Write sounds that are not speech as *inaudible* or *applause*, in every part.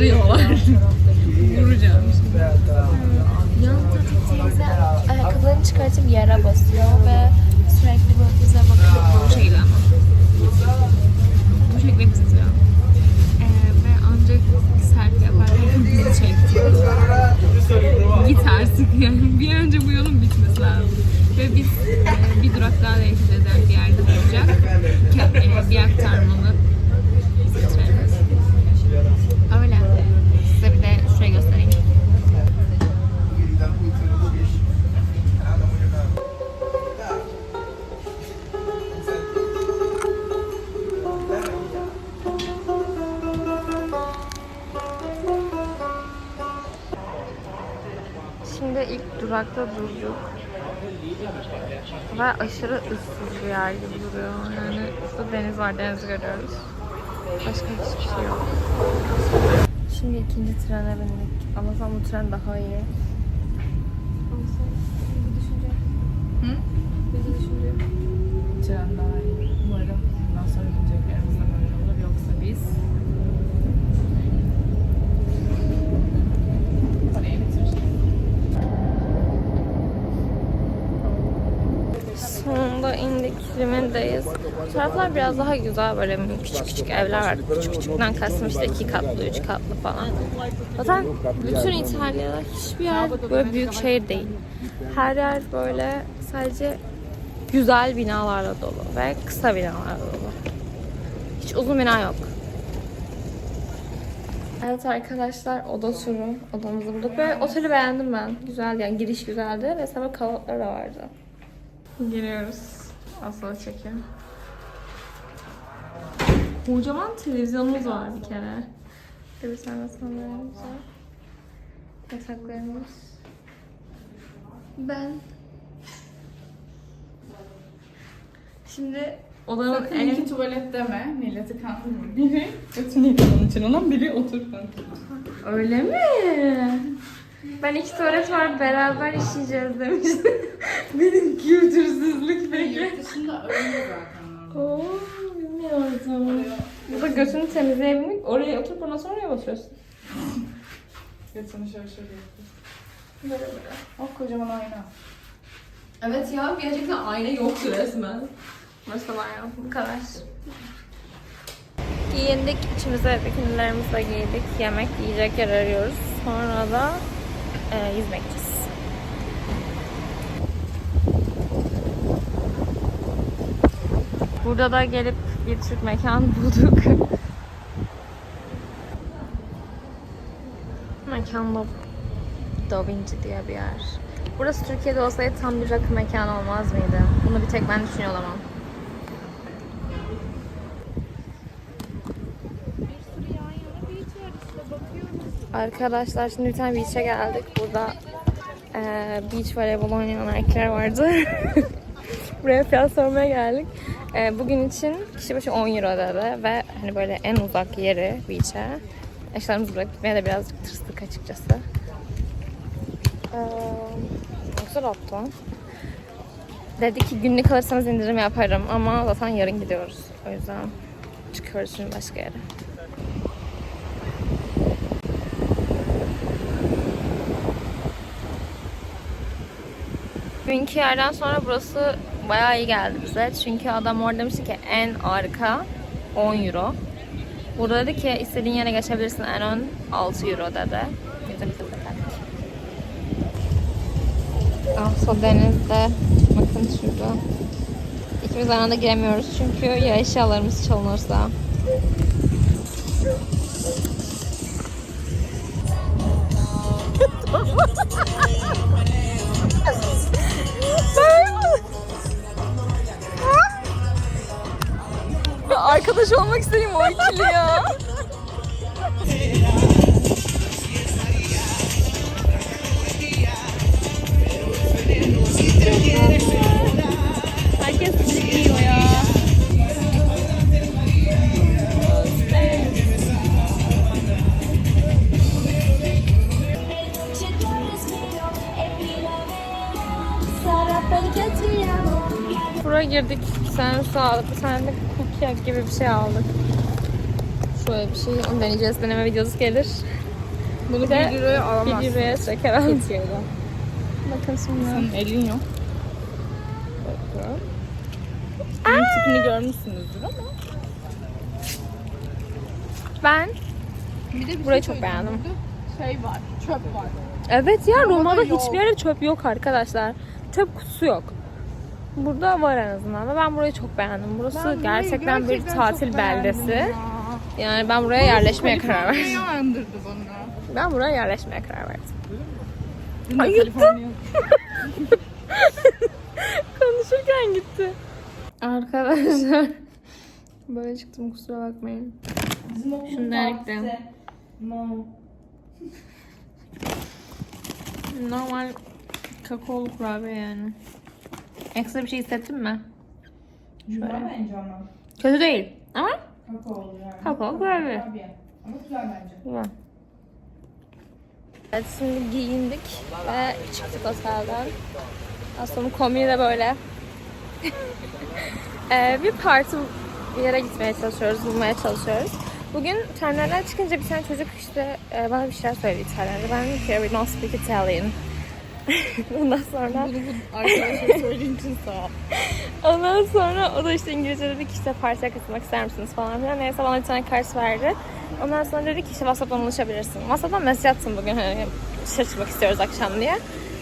kırıyorlar. Vuracağım. Yandaki teyze ayakkabılarını çıkartıp yere basıyor ve sürekli böyle bize bakıyor. Bu şekilde ama. Bu şekilde bizi izliyor. Ee, ve ancak selfie yaparken bizi çekti. Gitar sıkıyorum. Bir an önce bu yolun bitmesi lazım. Ve biz e, bir durak daha hareket bir yerde ilk durakta durduk. Ve aşırı ıssız bir yer gibi duruyor. Yani ıssız deniz var, deniz görüyoruz. Başka hiçbir şey yok. Şimdi ikinci trene bindik. Ama sen bu tren daha iyi. Tren daha iyi. Umarım bundan sonra gideceklerimiz de böyle olur. Yoksa biz parayı bitireceğiz. Sonunda indik, Rimen'deyiz. Bu taraflar biraz daha güzel böyle küçük küçük evler var. Küçük küçükten kastım işte iki katlı, üç katlı falan. Zaten bütün İtalya'da hiçbir yer böyle büyük şehir değil. Her yer böyle sadece güzel binalarla dolu ve kısa binalarla dolu. Hiç uzun bina yok. Evet arkadaşlar oda turu. Odamızı bulduk ve oteli beğendim ben. Güzeldi yani giriş güzeldi ve sabah kahvaltıları da vardı. Giriyoruz. Asla çekim. Kocaman televizyonumuz var bir kere. Bir tane sandalyelerimiz var. Yataklarımız. Ben. Şimdi odanın Sakın en... iki tuvalet deme. Milleti kandırma. Biri götünü yıkanın için olan biri otur Öyle mi? Ben iki tuvalet var beraber işeyeceğiz demiştim. *laughs* Benim kültürsüzlük peki. Yurt dışında öyle zaten. Oo, bilmiyordum. Bu da götünü temizleyebilmek. Oraya oturup ondan sonra oraya basıyorsun. Götünü şöyle şöyle yapıyorsun. Böyle böyle. Oh kocaman ayna. Evet ya gerçekten ayna yoktu resmen. Burası var ya bu kadar. Giyindik, içimize bikinilerimizi giydik. Yemek, yiyecek yer arıyoruz. Sonra da e, yüzme gideceğiz. Burada da gelip bir Türk mekan bulduk. Mekan da Da Vinci diye bir yer. Burası Türkiye'de olsaydı tam bir rakı mekanı olmaz mıydı? Bunu bir tek ben düşünüyor olamam. Arkadaşlar şimdi bir tane beach'e geldik. Burada eee beach voleybol oynayan erkekler vardı. *laughs* Buraya fiyat sormaya geldik. Eee, bugün için kişi başı 10 euro dedi ve hani böyle en uzak yeri beach'e. Eşyalarımızı bırakıp gitmeye de birazcık tırstık açıkçası. Eee güzel attı. Dedi ki günlük alırsanız indirim yaparım ama zaten yarın gidiyoruz. O yüzden çıkıyoruz şimdi başka yere. Dünkü yerden sonra burası bayağı iyi geldi bize. Çünkü adam orada demişti ki en arka 10 euro. Burada dedi ki istediğin yere geçebilirsin en ön 6 euro dedi. De geldik. Asıl denizde bakın şurada. İkimiz aynı anda giremiyoruz çünkü ya eşyalarımız çalınırsa. *laughs* Arkadaş olmak istediğim o ikili ya. Herkes giyiyor ya. Buraya girdik. Sen sağlıklı, sen de cookie gibi bir şey aldık. Şöyle bir şey. Onu deneyeceğiz. Deneme videosu gelir. Bunu Bir de 1 liraya alamazsın. 1 liraya şeker. Türkiye'de. Bakın şimdi. Senin elin yok. yapıyorum. Bunun tipini görmüşsünüzdür ama. Ben Bir de bir Burayı şey çok beğendim. Şey var, çöp var. Evet ya Roma'da hiçbir yerde çöp yok arkadaşlar. Çöp kutusu yok. Burada var en azından ve ben burayı çok beğendim. Burası Ben gerçekten, bir tatil beldesi. ya. Yani ben buraya yerleşmeye karar verdim. Ben buraya yerleşmeye karar verdim. Ay. Kaliforniya. *laughs* Konuşurken gitti. Arkadaşlar böyle çıktım kusura bakmayın. Şunları ekledim. Normal kakaolu kurabiye yani. Ekstra bir şey hissettin mi? Güzel bence ama. Kötü değil ama Kakaolu yani. Kakao kurabiye. Kurabiye. Ama güzel bence. güzel. Evet şimdi giyindik ve çıktık otelden. Aslında kombini de böyle. *laughs* Ee, bir parti bir yere gitmeye çalışıyoruz, bulmaya çalışıyoruz. Bugün terminalden çıkınca bir tane çocuk işte e, bana bir şeyler söyledi İtalyanca. Ben dedim ki we don't speak Italian. *laughs* Ondan sonra Bunu bu arkadaşlara söylediğin için sağ ol. Ondan sonra o da işte İngilizce dedi ki işte partiye katılmak ister misiniz falan filan. Neyse bana bir tane kart verdi. Ondan sonra dedi ki işte WhatsApp'tan ulaşabilirsin. WhatsApp'tan mesaj attım bugün hani dışarı çıkmak istiyoruz akşam diye.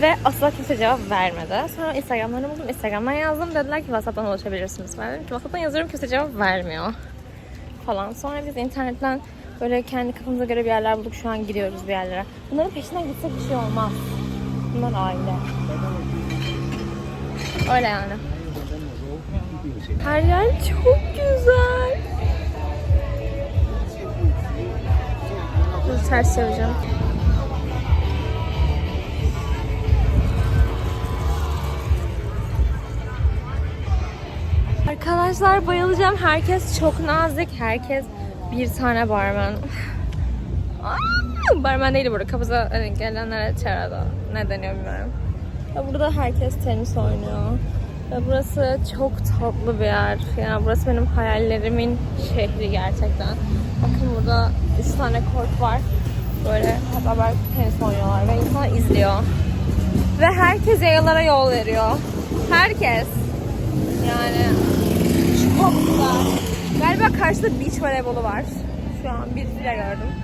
Ve asla kimse cevap vermedi. Sonra Instagram'larını buldum. Instagram'dan yazdım. Dediler ki WhatsApp'tan ulaşabilirsiniz. Ben dedim ki WhatsApp'tan yazıyorum kimse cevap vermiyor. Falan. Sonra biz internetten böyle kendi kafamıza göre bir yerler bulduk. Şu an gidiyoruz bir yerlere. Bunların peşinden gitsek bir şey olmaz. Bunlar aile. Öyle yani. Her yer çok güzel. Dur ters çevireceğim. Arkadaşlar bayılacağım. Herkes çok nazik. Herkes bir tane barmen. Aa, barmen değil burada. Kapıda hani gelenlere çağırdı. Ne deniyor bilmiyorum. Ya burada herkes tenis oynuyor. Ve burası çok tatlı bir yer. Yani burası benim hayallerimin şehri gerçekten. Bakın burada 3 tane kort var. Böyle beraber tenis oynuyorlar ve insan izliyor. Ve herkes yayalara yol veriyor. Herkes. Yani çok güzel. Galiba karşıda beach voleybolu var. Şu an bir file gördüm.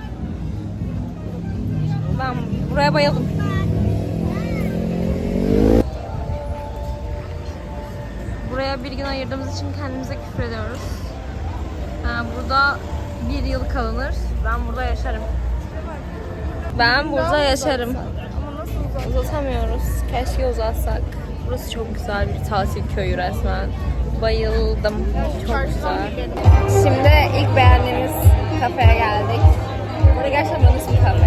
Ben buraya bayıldım. Buraya bir gün ayırdığımız için kendimize küfür ediyoruz. Burada bir yıl kalınır. Ben burada yaşarım. Ben burada yaşarım. Uzatamıyoruz? Keşke uzatsak. Burası çok güzel bir tatil köyü resmen. Bayıldım. Çok güzel. Şimdi ilk beğendiğimiz kafeye geldik. Burada gerçekten bir kafe.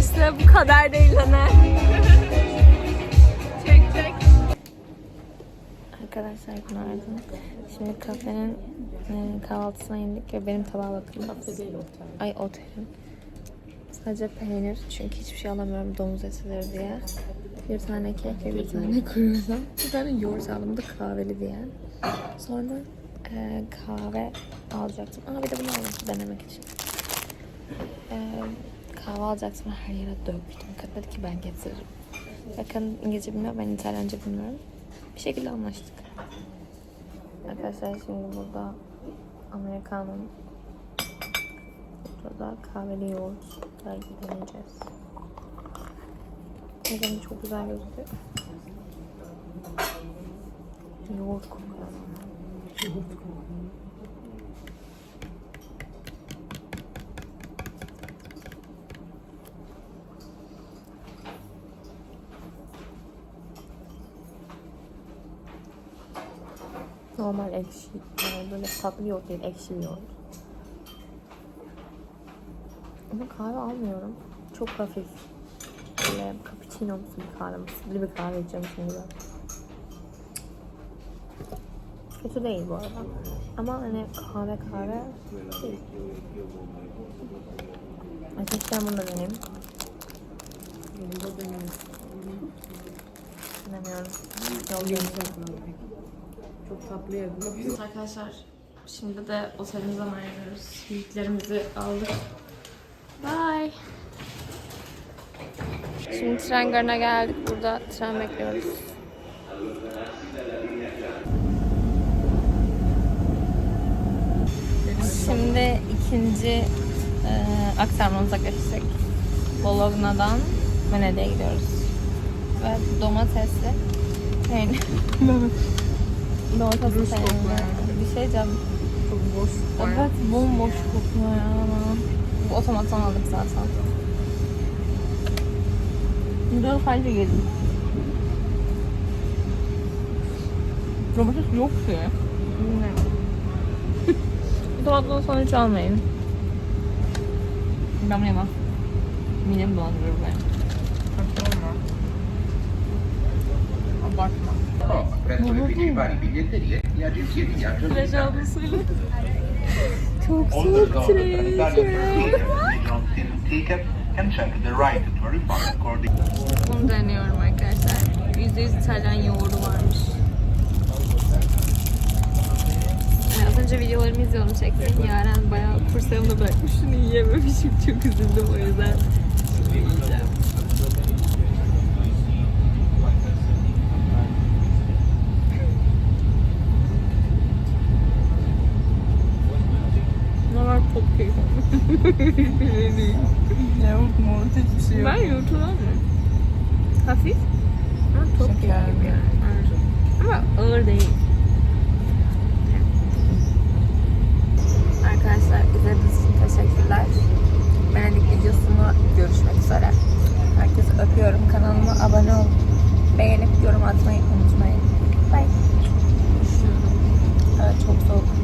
Geçti. Bu kadar değil ne? *laughs* çek çek. Arkadaşlar günaydın. Şimdi kafenin e, kahvaltısına indik ve benim tabağa bakın. Kafe değil otel. Ay otelin. Sadece peynir çünkü hiçbir şey alamıyorum domuz etidir diye. Bir tane kek ve bir tane kruvasan. Bir tane yoğurt aldım da kahveli diye. Sonra e, kahve alacaktım. Aa bir de bunu aldım denemek için. E, kahve alacaktım her yere döktüm. Kadın ki ben getiririm. Bakın İngilizce bilmiyor, ben İtalyanca bilmiyorum. Bir şekilde anlaştık. Arkadaşlar şimdi burada Amerikan'ın Burada kahveli yoğurtlar deneyeceğiz. Neden çok güzel gözüküyor. Yoğurt kokuyor. Normal ekşi. Yani böyle tatlı yoğurt değil, ekşi yoğurt. Ama kahve almıyorum. Çok hafif. Böyle cappuccino'msu bir kahve, mısırlı bir kahve içeceğim şimdi. Kötü değil bu arada. Ama hani kahve kahve değil. Ateşten bunu da. Bilmiyorum. Yok deneyeceğim. Çok tatlı yedim. Arkadaşlar şimdi de otelimizden ayrılıyoruz. Büyüklerimizi aldık. Bye. Şimdi tren garına geldik. Burada tren bekliyoruz. Şimdi ikinci e, aktarmamıza geçtik. Bologna'dan Venedik'e gidiyoruz. Ve domatesli peynir. *laughs* Peynir. Bir şey diyeceğim. Çok boş. Evet bomboş kokuyor ya. Bu otomattan aldık zaten. Noodle bence yedim. Domates yok ki. *laughs* Bilmiyorum. Otomattan sonra hiç almayın. Ben bunu yemem. Midemi bulandırır beni. Saçmalama. Abartma. presso le principali biglietterie e agenzie di viaggio ablasıyla. Çok All soğuk tren. ticket and check the right to a refund according Bunu deniyorum arkadaşlar. %100 İtalyan yoğurdu varmış. Yani az önce videolarımı izliyordum çektim. Yaren bayağı kursağımda bırakmış. Şunu yiyememişim. Çok üzüldüm o yüzden. Şimdi yiyeceğim. Hiçbir şey yok. Ben yurtulamıyorum. Hafif. Ama top gibi. Yani. Ama ağır değil. Arkadaşlar izlediğiniz için teşekkürler. Benedik videosunu görüşmek üzere. Herkese öpüyorum. Kanalıma abone olup beğenip yorum atmayı unutmayın. Bye. Üşüyorum. Evet çok soğuk.